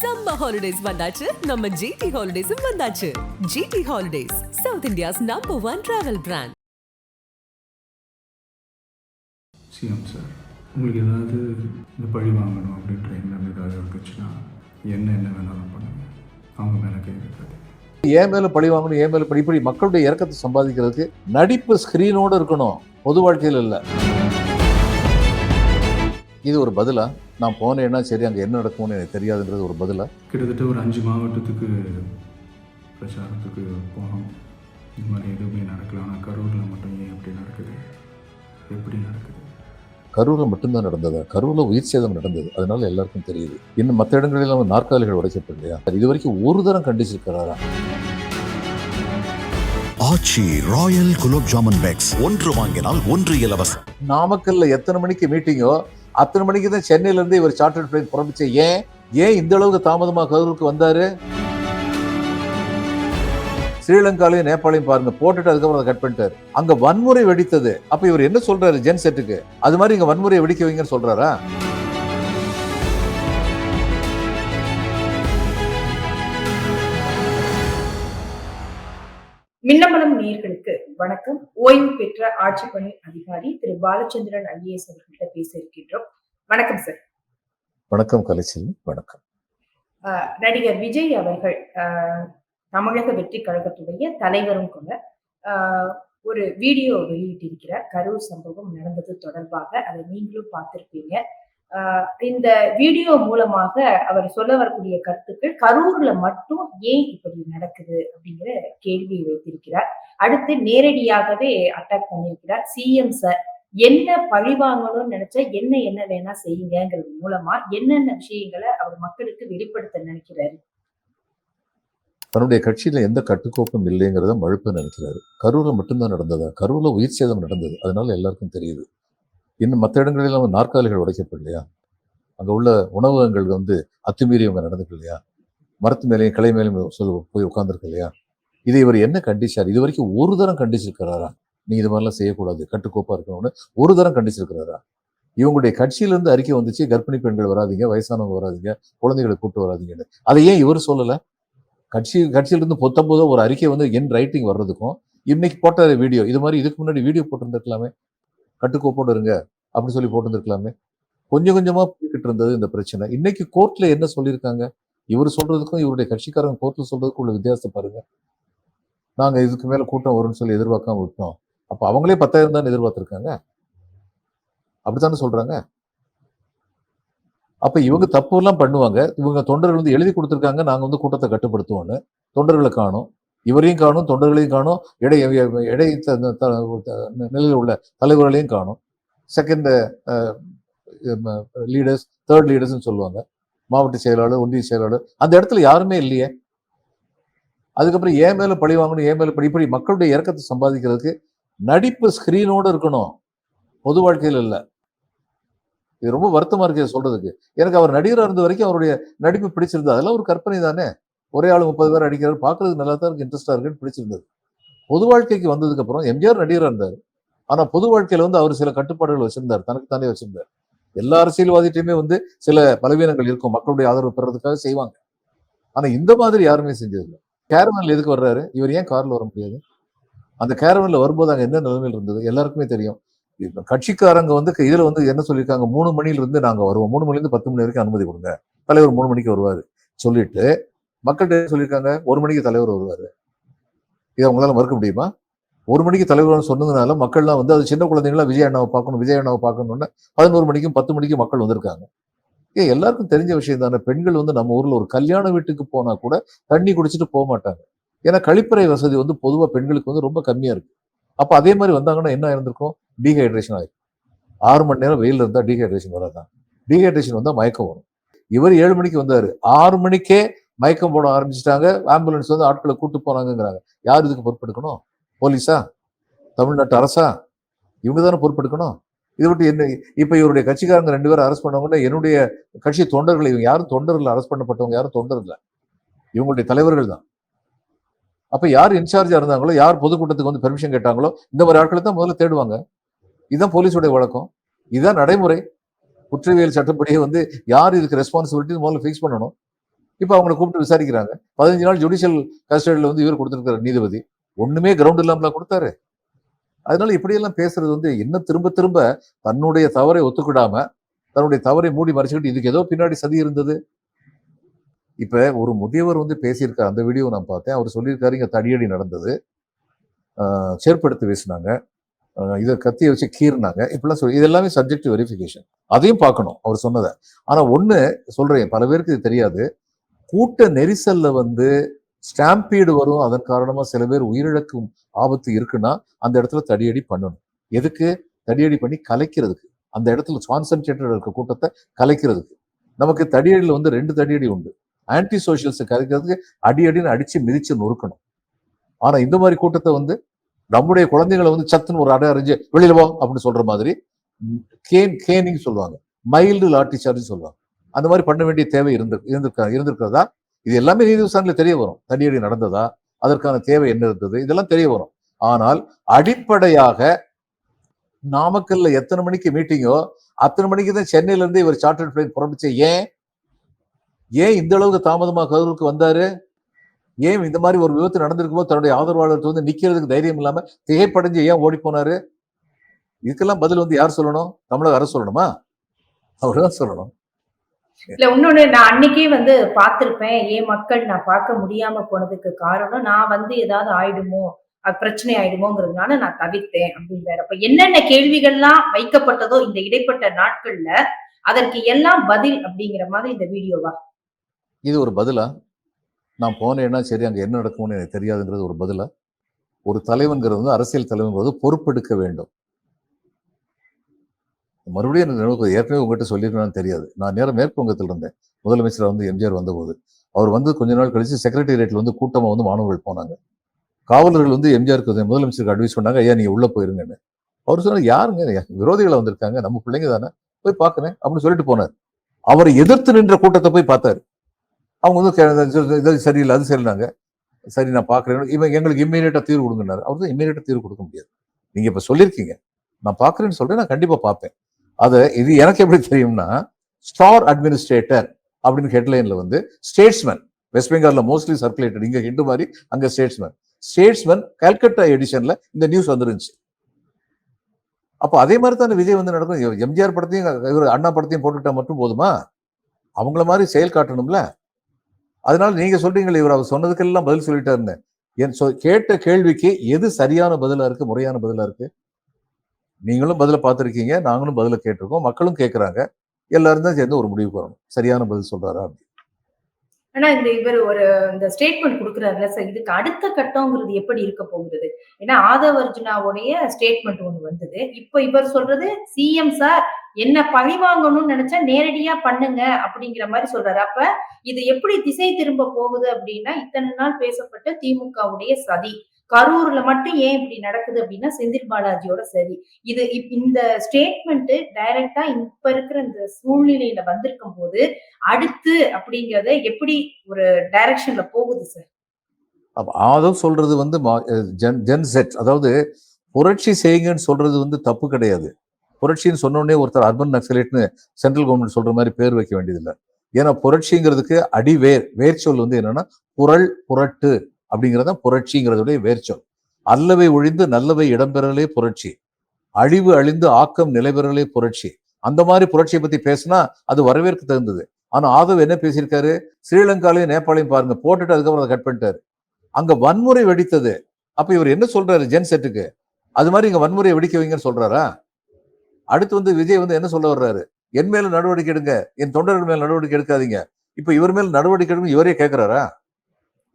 Summer holidays வந்தாச்சு. நம்ம GT ஹாலிடேஸும் வந்தாச்சு. GT holidays South India's number one travel brand CM sir உங்களுக்கு ஏதாவது இந்த பழி வாங்கணும் அப்படின்ற எண்ணம் ஏதாவது இருந்துச்சுன்னா என்ன என்ன வேணாலும் பண்ணுங்க. அவங்க மேலே கை வைக்காது ஏன் மேல பழி வாங்கணும் ஏன் மேல பழி? இப்படி மக்களுடைய இறக்கத்தை சம்பாதிக்கிறதுக்கு நடிப்பு ஸ்கிரீனோட இருக்கணும். பொது வாழ்க்கையில் இல்லை. இது ஒரு பதிலா? நான் போனேன்னா சரி அங்கே என்ன நடக்கும்னு எனக்கு தெரியாதுன்றது ஒரு பதிலா? கிட்டத்தட்ட ஒரு அஞ்சு மாவட்டத்துக்கு பிரச்சாரத்துக்கு போனோம். இந்த மாதிரி எதுவுமே நடக்கல. ஆனால் கரூரில் மட்டும் ஏன் நடக்குது? எப்படி நடக்குது? கரூரில் மட்டும்தான் நடந்ததா? கரூரில் உயிர் சேதம் நடந்தது. அதனால எல்லாருக்கும் தெரியுது. இன்னும் மற்ற இடங்களில் அவங்க நாற்காலிகள் உடைக்கப்படலையா இது வரைக்கும் ஒரு தரம் கண்டிச்சிருக்கிறாரா? Aachi royal gulab jamun packs. ஒன்று வாங்கினால் ஒன்று இலவசம். நாமக்கல்ல எத்தனை மணிக்கு மீட்டிங்கோ அத்தனை மணிக்கு தான் சென்னையிலேருந்து இவர் சார்ட்டர்ட் பிளைன் புறப்பிச்ச ஏன்? ஏன் இந்த அளவுக்கு தாமதமாக கரூருக்கு வந்தார்? ஸ்ரீலங்காலையும் நேபாளையும் பாருங்க போட்டுட்டு அதுக்கப்புறம் அதை கட் பண்ணிட்டாரு. அங்க வன்முறை வெடித்தது. அப்ப இவர் என்ன சொல்றாரு ஜென் செட்டுக்கு? அது மாதிரி இங்க வன்முறையை வெடிக்க வைங்கன்னு சொல்றாரா? மின்னமலம் நேயர்களுக்கு வணக்கம். ஓய்வு பெற்ற ஆட்சி பணி அதிகாரி திரு பாலச்சந்திரன் ஐஏஎஸ் அவர்கள்ட்ட பேச இருக்கின்றோம். வணக்கம் சார் வணக்கம் கலைச்செல்வி. வணக்கம். நடிகர் விஜய் அவர்கள் தமிழக வெற்றி கழகத்துடைய தலைவரும் கூட ஒரு வீடியோ வெளியிட்டிருக்கிறார். கரூர் சம்பவம் நடந்தது தொடர்பாக அதை நீங்களும் பார்த்திருப்பீங்க. இந்த வீடியோ மூலமாக அவர் சொல்ல வரக்கூடிய கருத்துக்கள் கரூர்ல மட்டும் ஏன் இப்படி நடக்குது அப்படிங்கிற கேள்வியை வைத்திருக்கிறார். அடுத்து நேரடியாகவே அட்டாக் பண்ணியிருக்கிறார். சிஎம் சார் என்ன பழி வாங்கணும்னு நினைச்சா என்ன என்ன வேணா செய்யுங்கிறது மூலமா என்னென்ன விஷயங்களை அவர் மக்களுக்கு வெளிப்படுத்த நினைக்கிறாரு? தன்னுடைய கட்சியில எந்த கட்டுக்கோப்பும் இல்லைங்கிறத மழுப்ப நினைக்கிறாரு. கரூர்ல மட்டும்தான் நடந்ததா? கரூரில் உயிர் சேதம் நடந்தது. அதனால எல்லாருக்கும் தெரியுது. இன்னும் மற்ற இடங்களில் அவங்க நாற்காலிகள் உடைக்கப்படலையா அங்க உள்ள உணவகங்கள் வந்து அத்துமீறி அவங்க நடந்துக்கலையா மரத்து மேலேயும் கிளை மேலேயும் சொல் போய் உட்காந்துருக்கு இல்லையா? இதை இவர் என்ன கண்டிச்சார்? இது வரைக்கும் ஒரு தரம் கண்டிச்சிருக்கிறாரா? நீ இது மாதிரிலாம் செய்யக்கூடாது கட்டுக்கோப்பா இருக்கணும்னு ஒரு தரம் கண்டிச்சிருக்கிறாரா? இவங்களுடைய கட்சியிலேருந்து அறிக்கை வந்துச்சு கர்ப்பிணி பெண்கள் வராதீங்க வயசானவங்க வராதீங்க குழந்தைகளை கூட்டு வராதீங்கன்னு. அதை ஏன் இவர் சொல்லல? கட்சி கட்சியிலேருந்து பொத்தம்போதோ ஒரு அறிக்கை வந்து என் ரைட்டிங் வர்றதுக்கும் இன்னைக்கு போட்ட வீடியோ இது மாதிரி இதுக்கு முன்னாடி வீடியோ போட்டிருந்துருக்கலாமே. கட்டுக்கோப்போடு இருங்க. அப்படின்னு சொல்லி போட்டிருந்திருக்கலாமே. கொஞ்சம் கொஞ்சமா போய்கிட்டு இருந்தது இந்த பிரச்சனை. இன்னைக்கு கோர்ட்ல என்ன சொல்லியிருக்காங்க? இவர் சொல்றதுக்கும் இவருடைய கட்சிக்காரங்க கோர்ட்ல சொல்றதுக்கும் உள்ள வித்தியாசம் பாருங்க. நாங்க இதுக்கு மேல கூட்டம் வரும்னு சொல்லி எதிர்பார்க்காம விட்டோம். அப்ப அவங்களே பத்தாயிரம் தான் எதிர்பார்த்திருக்காங்க. அப்படித்தானே சொல்றாங்க? அப்ப இவங்க தப்பு எல்லாம் பண்ணுவாங்க. இவங்க தொண்டர்கள் வந்து எழுதி கொடுத்துருக்காங்க. நாங்க வந்து கூட்டத்தை கட்டுப்படுத்துவோம்னு தொண்டர்களை காணும். இவரையும் காணும் தொண்டர்களையும் காணும் இடை இடை த- த- நிலையில் உள்ள தலைவர்களையும் காணும். செகண்ட் லீடர்ஸ் தேர்ட் லீடர்ஸ்னு சொல்லுவாங்க. மாவட்ட செயலாளர் ஒன்றிய செயலாளர். அந்த இடத்துல யாருமே இல்லையே. அதுக்கப்புறம் ஏன் மேல பழி வாங்கணும் ஏன் மேல பழி? இப்படி மக்களுடைய இறக்கத்தை சம்பாதிக்கிறதுக்கு நடிப்பு ஸ்கிரீனோட இருக்கணும். பொது வாழ்க்கையில் இல்லை. இது ரொம்ப வருத்தமாக இருக்கு சொல்கிறதுக்கு சொல்றதுக்கு. எனக்கு அவர் நடிகராக இருந்த வரைக்கும் அவருடைய நடிப்பு பிடிச்சிருந்தது. அதெல்லாம் ஒரு கற்பனை தானே? ஒரே ஆள் முப்பது பேர் அடிக்கிறார். பார்க்கறதுக்கு நல்லா தான் இருக்கு. இன்ட்ரெஸ்டாக இருக்குன்னு பிடிச்சிருந்தது. பொது வாழ்க்கைக்கு வந்ததுக்கு அப்புறம் எம்ஜிஆர் நடிகராக இருந்தார். ஆனால் பொது வாழ்க்கையில வந்து அவர் சில கட்டுப்பாடுகள் வச்சிருந்தார். தனக்கு தானே வச்சிருந்தார். எல்லா அரசியல்வாதிட்டையுமே வந்து சில பலவீனங்கள் இருக்கும். மக்களுடைய ஆதரவு பெறதுக்காக செய்வாங்க. ஆனா இந்த மாதிரி யாருமே செஞ்சதில்லை. கேரவனில் எதுக்கு வர்றாரு? இவர் ஏன் காரில் வர முடியாது? அந்த கேரவனில் வரும்போது அங்க என்ன நிலைமையில் இருந்தது? எல்லாருக்குமே தெரியும். கட்சிக்காரங்க வந்து இதில் வந்து என்ன சொல்லியிருக்காங்க? மூணு மணிலிருந்து நாங்கள் வருவோம். மூணு மணிலேருந்து பத்து மணி வரைக்கும் அனுமதி கொடுங்க. தலைவர் மூணு மணிக்கு வருவாரு. சொல்லிட்டு மக்கள்கிட்ட சொல்லியிருக்காங்க ஒரு மணிக்கு தலைவர் வருவாரு. இதை உங்களால மறுக்க முடியுமா? ஒரு மணிக்கு தலைவர் சொன்னதுனால மக்கள்லாம் வந்து அது சின்ன குழந்தைங்களா விஜய் அண்ணாவை பார்க்கணும் விஜய் அண்ணாவை பார்க்கணும்னு பதினோரு மணிக்கும் பத்து மணிக்கும் மக்கள் வந்திருக்காங்க. ஏன் எல்லாருக்கும் தெரிஞ்ச விஷயம் தானே பெண்கள் வந்து நம்ம ஊர்ல ஒரு கல்யாண வீட்டுக்கு போனா கூட தண்ணி குடிச்சிட்டு போக மாட்டாங்க. ஏன்னா கழிப்பறை வசதி வந்து பொதுவா பெண்களுக்கு வந்து ரொம்ப கம்மியா இருக்கு. அப்போ அதே மாதிரி வந்தாங்கன்னா என்ன இருந்திருக்கும் டீஹைட்ரேஷன் ஆயிருக்கும் ஆறு மணி நேரம் வெயில் இருந்தால் டீஹைட்ரேஷன் வராதான். டீஹைட்ரேஷன் வந்தால் மயக்கம் வரும். இவர் ஏழு மணிக்கு வந்தாரு. ஆறு மணிக்கே மயக்கம் போட ஆரம்பிச்சிட்டாங்க. ஆம்புலன்ஸ் வந்து ஆட்களை கூட்டு போனாங்கங்கிறாங்க யார் இதுக்கு பொறுப்பெடுக்கணும்? போலீஸா? தமிழ்நாட்டு அரசா? இவங்க தானே பொறுப்பெடுக்கணும்? இதை விட்டு என்ன இப்போ இவருடைய கட்சிக்காரங்க ரெண்டு பேரும் அரெஸ்ட் பண்ணவங்கன்னா என்னுடைய கட்சி தொண்டர்கள் இவங்க யாரும் தொண்டர் இல்லை அரெஸ்ட் பண்ணப்பட்டவங்க யாரும் தொண்டர் இல்லை. இவங்களுடைய தலைவர்கள் தான். அப்போ யார் இன்சார்ஜாக இருந்தாங்களோ யார் பொதுக்கூட்டத்துக்கு வந்து பெர்மிஷன் கேட்டாங்களோ இந்த மாதிரி ஆட்களை தான் முதல்ல தேடுவாங்க. இதுதான் போலீஸுடைய வழக்கம். இதுதான் நடைமுறை. குற்றவியல் சட்டப்படியே வந்து யார் இதுக்கு ரெஸ்பான்சிபிலிட்டி முதல்ல ஃபிக்ஸ் பண்ணணும். இப்போ அவங்கள கூப்பிட்டு விசாரிக்கிறாங்க. பதினஞ்சு நாள் ஜுடிஷியல் கஸ்டடியில் வந்து இவர் கொடுத்துருக்காரு நீதிபதி. ஒன்றுமே கிரவுண்ட் இல்லாமலாம் கொடுத்தாரு. அதனால இப்படியெல்லாம் பேசுறது வந்து என்ன திரும்ப திரும்ப தன்னுடைய தவறை ஒத்துக்கிடாம தன்னுடைய தவறை மூடி மறைச்சிக்கிட்டு இதுக்கு ஏதோ பின்னாடி சதி இருந்தது. இப்போ ஒரு முதியவர் வந்து பேசியிருக்கார் அந்த வீடியோ நான் பார்த்தேன். அவர் சொல்லியிருக்காரு இங்கே தடியடி நடந்தது. ஆஹ் பேசினாங்க இதை கத்தியை வச்சு கீறினாங்க. இப்படிலாம் சொல்லி இதெல்லாமே சப்ஜெக்ட் வெரிஃபிகேஷன் அதையும் பார்க்கணும் அவர் சொன்னதை. ஆனால் ஒன்று சொல்கிறேன் பல பேருக்கு இது தெரியாது. கூட்ட நெரிசல்ல வந்து ஸ்டாம்பீடு வரும். அதன் காரணமா சில பேர் உயிரிழக்கும் ஆபத்து இருக்குன்னா அந்த இடத்துல தடியடி பண்ணணும். எதுக்கு? தடியடி பண்ணி கலைக்கிறதுக்கு. அந்த இடத்துல கான்சென்ட்ரேட்டட் இருக்க கூட்டத்தை கலைக்கிறதுக்கு. நமக்கு தடியடியில் வந்து ரெண்டு தடியடி உண்டு. ஆன்டி சோஷியல்ஸை கலைக்கிறதுக்கு அடி அடின்னு அடிச்சு மிதிச்சு நொறுக்கணும். ஆனா இந்த மாதிரி கூட்டத்தை வந்து நம்முடைய குழந்தைகளை வந்து சத்துன்னு ஒரு அடை அறிஞ்சு வெளியில போ அப்படின்னு சொல்ற மாதிரி கேன் கேனிங் சொல்லுவாங்க. மைல்டு லாட்டி சார்ஜ் சொல்லுவாங்க. அந்த மாதிரி பண்ண வேண்டிய தேவை இருந்து இருந்திருக்க இருந்திருக்கிறதா? இது எல்லாமே நீதி விசாரணையில் தெரிய வரும். தடியடி நடந்ததா? அதற்கான தேவை என்ன இருந்தது? இதெல்லாம் தெரிய வரும். ஆனால் அடிப்படையாக நாமக்கல்ல எத்தனை மணிக்கு மீட்டிங்கோ அத்தனை மணிக்கு தான் சென்னையில இருந்து இவர் சார்ட்டர்ட் பிளைன் புறப்பட்டுச்சு ஏன்? ஏன் இந்த அளவுக்கு தாமதமாக கரூருக்கு வந்தாரு? ஏன் இந்த மாதிரி ஒரு விபத்து நடந்திருக்கும்? போது தன்னுடைய ஆதரவாளர்கள் வந்து நிக்கிறதுக்கு தைரியம் இல்லாம திகைப்படைஞ்சு ஏன் ஓடி போனாரு? இதுக்கெல்லாம் பதில் வந்து யார் சொல்லணும்? தமிழக அரசு சொல்லணுமா? அவர் தான் சொல்லணும். இல்ல இன்னொன்னு நான் அன்னைக்கே வந்து பார்த்திருப்பேன். ஏன் மக்கள் நான் பார்க்க முடியாம போனதுக்கு காரணம் நான் வந்து ஏதாவது ஆயிடுமோ பிரச்சனை ஆயிடுமோங்கிறதுனால நான் தவிர்த்தேன் அப்படின்றாரு. அப்ப என்னென்ன கேள்விகள்லாம் வைக்கப்பட்டதோ இந்த இடைப்பட்ட நாட்கள்ல அதற்கு எல்லாம் பதில் அப்படிங்கிற மாதிரி இந்த வீடியோவா? இது ஒரு பதிலா? நான் போனேன்னா சரி அங்க என்ன நடக்கும்னு எனக்கு தெரியாதுங்கிறது ஒரு பதிலா? ஒரு தலைவன்கிறது வந்து அரசியல் தலைவன்கிறது பொறுப்பெடுக்க வேண்டும். மறுபடியும் எனக்கு நினைவு ஏற்கனவே உங்ககிட்ட சொல்லியிருக்கேன்னு தெரியாது. நான் நேரம் மேற்கு வங்கத்தில் இருந்தேன். முதலமைச்சர் வந்து எம்ஜிஆர் வந்தபோது. அவர் வந்து கொஞ்ச நாள் கழிச்சு செக்ரட்டேரியட்டில் வந்து கூட்டமா வந்து மாணவர்கள் போனாங்க. காவலர்கள் வந்து எம்ஜிஆருக்கு முதலமைச்சருக்கு அட்வைஸ் பண்ணாங்க ஐயா நீங்கள் உள்ள போயிருங்கன்னு. அவர் சொன்னார் யாருங்க? விரோதிகளை வந்திருக்காங்க. நம்ம பிள்ளைங்க தானே. போய் பார்க்குறேன் அப்படின்னு சொல்லிட்டு போனார். அவரை எதிர்த்து நின்ற கூட்டத்தை போய் பார்த்தாரு. அவங்க வந்து கே- இது சரியில்லை அது சரியில்லைனாங்க சரி நான் பார்க்குறேன் இவன் எங்களுக்கு இம்மீடியட்டாக தீர்வு கொடுங்கன்னாரு. அவர் தான் இம்மீடியட்டாக தீர்வு கொடுக்க முடியாது. நீங்க இப்ப சொல்லியிருக்கீங்க நான் பார்க்குறேன்னு சொல்றேன் நான் கண்டிப்பா பார்ப்பேன் அது இது எனக்கு எப்படி தெரியும்னா ஸ்டார் அட்மினிஸ்ட்ரேட்டர் அப்படின்னு ஹெட்லைன்ல வந்து ஸ்டேட்ஸ்மேன் வெஸ்ட் பெங்கால்ல மோஸ்ட்லி சர்க்குலேட்டட் இங்க ஹிண்டு மாதிரி அங்க ஸ்டேட்ஸ்மேன் ஸ்டேட்ஸ்மேன் கல்கட்டா எடிஷன்ல இந்த நியூஸ் வந்துருந்துச்சு. அப்போ அதே மாதிரி தான் விஜய் வந்து நடக்கும். எம்ஜிஆர் படத்தையும் இவர் அண்ணா படத்தையும் போட்டுக்கிட்டா மட்டும் போதுமா? அவங்கள மாதிரி செயல் காட்டணும்ல. அதனால நீங்க சொல்றீங்களே இவர் அவர் சொன்னதுக்கெல்லாம் பதில் சொல்லிட்டாருன்னு. என் சொ- கேட்ட கேள்விக்கு எது சரியான பதிலா இருக்கு முறையான பதிலா இருக்கு? நீங்களும் பதில பார்த்துருக்கீங்க நாங்களும் பதில கேட்டிருக்கோம் மக்களும் கேட்கறாங்க. எல்லாரும் தான் சேர்ந்து ஒரு முடிவுக்கு வரணும். சரியான பதில் சொல்றாரா அப்படி ஆனா இந்த இவர் ஒரு இந்த ஸ்டேட்மெண்ட் கொடுக்குறாருல சார் இதுக்கு அடுத்த கட்டம்ங்கிறது எப்படி இருக்க போகிறது ஏன்னா ஆதவ அர்ஜுனாவுடைய ஸ்டேட்மெண்ட் ஒண்ணு வந்தது. இப்ப இவர் சொல்றது சிஎம் சார் என்ன பழி வாங்கணும்னு நினைச்சா நேரடியா பண்ணுங்க அப்படிங்கிற மாதிரி சொல்றாரு. அப்ப இது எப்படி திசை திரும்ப போகுது அப்படின்னா இத்தனை நாள் பேசப்பட்ட திமுகவுடைய சதி. கரூர்ல மட்டும் ஏன் இப்படி நடக்குது அப்படின்னா செந்தில் பாலாஜியோட சரி. இது இப்- இந்த ஸ்டேட்மெண்ட் டைரக்டா இப்ப இருக்கிற இந்த சூழ்நிலையில வந்திருக்கும் போது அடுத்து அப்படிங்கறத எப்படி ஒரு டைரக்ஷன்ல போகுது சார் அப்ப சொல்றது வந்து மா- ஜென் ஜென் செட் அதாவது புரட்சி செய்யுங்கன்னு சொல்றது வந்து தப்பு கிடையாது. புரட்சின்னு சொன்ன உடனே ஒருத்தர் அர்பன் நக்சலேட்னு சென்ட்ரல் கவர்மெண்ட் சொல்ற மாதிரி பேர் வைக்க வேண்டியதில்லை. ஏன்னா புரட்சிங்கிறதுக்கு அடிவேர் வேர்ச்சொல் வந்து என்னன்னா புரள் புரட்டு. அப்படிங்கிறது தான் புரட்சிங்கிறதுடைய வேர்ச்சொல். அல்லவை ஒழிந்து நல்லவை இடம்பெறலே புரட்சி. அழிவு அழிந்து ஆக்கம் நிலைபெறலே புரட்சி. அந்த மாதிரி புரட்சியை பத்தி பேசினா அது வரவேற்க தகுந்தது. ஆனா ஆதவ் என்ன பேசியிருக்காரு? ஸ்ரீலங்காலையும் நேபாளையும் பாருங்க போட்டுட்டு அதுக்கப்புறம் அதை கட் பண்ணிட்டாரு. அங்க வன்முறை வெடித்தது. அப்ப இவர் என்ன சொல்றாரு ஜென் செட்டுக்கு? அது மாதிரி இங்க வன்முறையை வெடிக்க வைங்கன்னு சொல்றாரா? அடுத்து வந்து விஜய் வந்து என்ன சொல்ல வர்றாரு? என் மேல நடவடிக்கை எடுங்க. என் தொண்டர்கள் மேல நடவடிக்கை எடுக்காதீங்க. இப்ப இவர் மேல நடவடிக்கை எடுங்க இவரே கேட்கிறாரா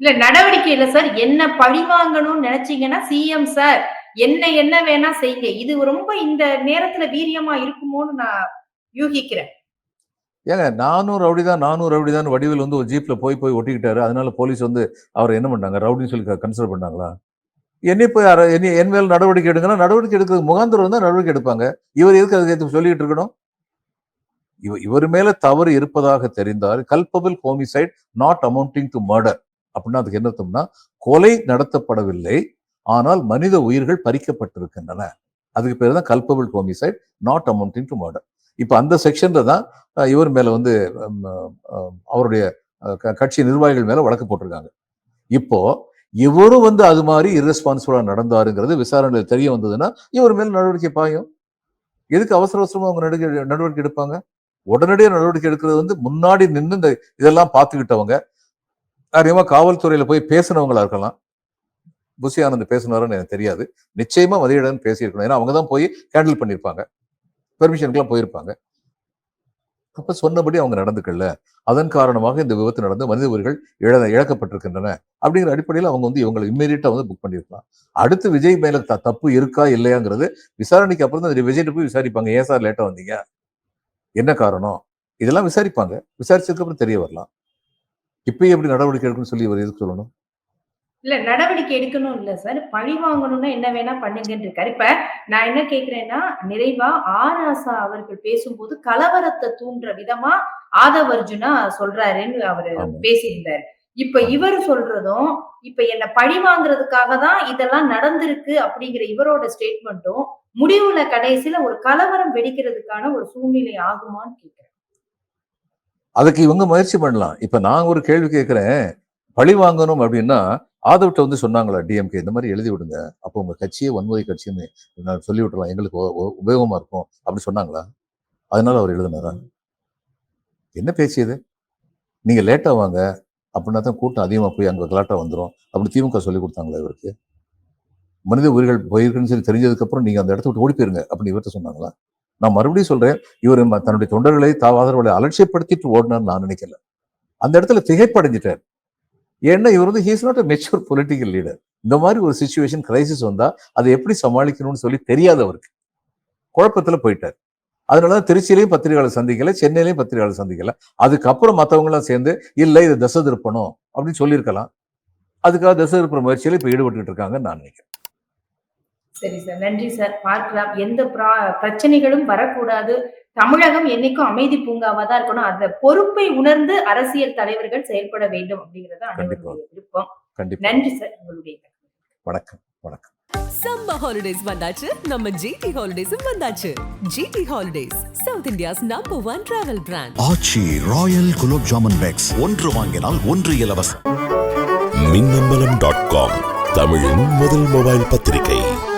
இல்ல நடவடிக்கை இல்ல சார் என்ன பழி வாங்கணும்னு நினைச்சீங்கன்னா சிஎம் சார் என்ன என்ன வேணா செய்யுங்க. இது ரொம்ப இந்த நேரத்துல வீரியமா இருக்குமோன்னு நான் யூகிக்கிறேன். ஏங்க நானும் ரவுடி தான் நானும் ரவுடி தான் வடிவில் வந்து ஒரு ஜீப்ல போய் போய் ஒட்டிக்கிட்டாரு. அதனால போலீஸ் வந்து அவர் என்ன பண்ணாங்க? ரவுடின்னு சொல்லி கன்சிடர் பண்ணாங்களா? என்னை போய் என்ன என் மேல் நடவடிக்கை எடுங்கன்னா நடவடிக்கை எடுக்கிறது முகாந்திரம் தான் நடவடிக்கை எடுப்பாங்க. இவர் எதுக்கு அதுக்கு எதுக்கு சொல்லிட்டு இருக்கணும்? இவ இவர் மேல தவறு இருப்பதாக தெரிந்தால் culpable homicide not amounting to murder அப்படின்னா அதுக்கு என்ன அர்த்தம்னா கொலை நடத்தப்படவில்லை ஆனால் மனித உயிர்கள் பறிக்கப்பட்டிருக்கின்றன. அதுக்கு பேர் தான் culpable homicide not amounting to murder இப்ப அந்த செக்ஷனில் தான் இவர் மேல வந்து அவருடைய கட்சி நிர்வாகிகள் மேல வழக்கு போட்டிருக்காங்க. இப்போ இவரும் வந்து அது மாதிரி இர்ரெஸ்பான்சிபிளாக நடந்தாருங்கிறது விசாரணையில் தெரிய வந்ததுன்னா இவர் மேல் நடவடிக்கை பாயும். எதுக்கு அவசர அவசரமா அவங்க நடவடிக்கை நடவடிக்கை எடுப்பாங்க? உடனடியாக நடவடிக்கை எடுக்கிறது வந்து முன்னாடி நின்று இந்த இதெல்லாம் பார்த்துக்கிட்டவங்க அதிகமாக காவல்துறையில் போய் பேசினவங்களா இருக்கலாம். புசி ஆனந்த் பேசினாருன்னு எனக்கு தெரியாது. நிச்சயமா மதியிடம் பேசியிருக்கணும். ஏன்னா அவங்க தான் போய் ஹேண்டில் பண்ணியிருப்பாங்க. பெர்மிஷனுக்குலாம் போயிருப்பாங்க. அப்ப சொன்னபடி அவங்க நடந்துக்கல. அதன் காரணமாக இந்த விபத்து நடந்து மனித உயிர்கள் இழ இழக்கப்பட்டிருக்கின்றன. அப்படிங்கிற அடிப்படையில் அவங்க வந்து இவங்களை இம்மீடியட்டா வந்து புக் பண்ணியிருக்கலாம். அடுத்து விஜய் மேல த- தப்பு இருக்கா இல்லையாங்கிறது விசாரணைக்கு அப்புறம் தான் விஜய்கிட்ட போய் விசாரிப்பாங்க. ஏன் சார் லேட்டா வந்தீங்க? என்ன காரணம்? இதெல்லாம் விசாரிப்பாங்க. விசாரிச்சதுக்கு அப்புறம் தெரிய வரலாம். இப்பயும் எப்படி நடவடிக்கை எடுக்கணும்னு சொல்லி இவர் எதுக்கு சொல்லணும்? இல்ல நடவடிக்கை எடுக்கணும் இல்ல சார். பழி வாங்கணும்னா என்ன வேணா பண்ணுங்கன்னு இருக்காரு. இப்ப நான் என்ன கேக்குறேன்னா நிறைவா ஆர் ஆசா அவர்கள் பேசும்போது கலவரத்தை தூண்டுற விதமா ஆதவ் அர்ஜுனா சொல்றாருன்னு அவரு. பேசியிருந்தாரு. இப்ப இவர் சொல்றதும் இப்ப என்ன பழி வாங்குறதுக்காக தான் இதெல்லாம் நடந்திருக்கு அப்படிங்கிற இவரோட ஸ்டேட்மெண்ட்டும் முடிவுல கடைசியில ஒரு கலவரம் வெடிக்கிறதுக்கான ஒரு சூழ்நிலை ஆகுமான்னு கேக்குறேன். அதுக்கு இவங்க முயற்சி பண்ணலாம். இப்ப நான் ஒரு கேள்வி கேட்கிறேன். பழி வாங்கணும் அப்படின்னா ஆதவ்ட்ட வந்து சொன்னாங்களா டிஎம்கே இந்த மாதிரி எழுதி விடுங்க. அப்போ உங்க கட்சியே வன்முறை கட்சின்னு நான் சொல்லி விட்டுலாம் எங்களுக்கு உபயோகமாக உபயோகமா இருக்கும் அப்படி சொன்னாங்களா? அதனால அவர் எழுதினாரா? என்ன பேச்சு இது? நீங்க லேட்டா வாங்க. அப்படின்னா தான் கூட்டம் அதிகமாக போய் அங்கே கலாட்டா வந்துடும் அப்படி திமுக சொல்லி கொடுத்தாங்களா இவருக்கு? மனித உயிர்கள் போயிருக்குன்னு சொல்லி தெரிஞ்சதுக்கப்புறம் நீங்கள் அந்த இடத்த விட்டு ஓடி போயிருங்க அப்படின்னு இவர்கிட்ட சொன்னாங்களா? நான் மறுபடியும் சொல்றேன் இவர் தன்னுடைய தொண்டர்களை தாவாதர்களை அலட்சியப்படுத்திட்டு ஓடினார்னு நான் நினைக்கல. அந்த இடத்துல திகைப்படைஞ்சிட்டார். ஏன்னா இவர் வந்து he's not a mature political leader இந்த மாதிரி ஒரு சுச்சுவேஷன் கிரைசிஸ் வந்தா அதை எப்படி சமாளிக்கணும்னு சொல்லி தெரியாதவருக்கு குழப்பத்துல போயிட்டார். அதனாலதான் திருச்சியிலையும் பத்திரிகையாளர் சந்திக்கல சென்னையிலையும் பத்திரிகையாளர் சந்திக்கல. அதுக்கப்புறம் மற்றவங்களாம் சேர்ந்து இல்லை இது தசை திருப்பணும் அப்படின்னு சொல்லியிருக்கலாம். அதுக்காக தசை திருப்புற முயற்சியில இப்ப ஈடுபட்டுட்டு இருக்காங்கன்னு நான் நினைக்கிறேன். சரி சார். நன்றி சார். பார்க்கலாம். எந்த பிரா- பிரச்சனைகளும் வரக்கூடாது. தமிழகம் என்னைக்கும் அமைதி பூங்காவா தான் இருக்கணும். அந்த பொறுப்பை உணர்ந்து அரசியல் தலைவர்கள் செயல்பட வேண்டும் அப்படிங்கறது அனைவருடைய விருப்பம். கண்டிப்பா. நன்றி சார். உங்களுடைய வணக்கம். வணக்கம். சம்மர் ஹாலிடேஸ் வந்தாச்சு. நம்ம ஜிடி ஹாலிடேஸும் வந்தாச்சு. GT holidays South India's number one travel brand Aachi royal gulab jamun packs. ஒன்று வாங்கினால் ஒன்று இலவசம். மின்னம்பலம் டாட் காம் தமிழின் முதல் மொபைல் பத்திரிகை.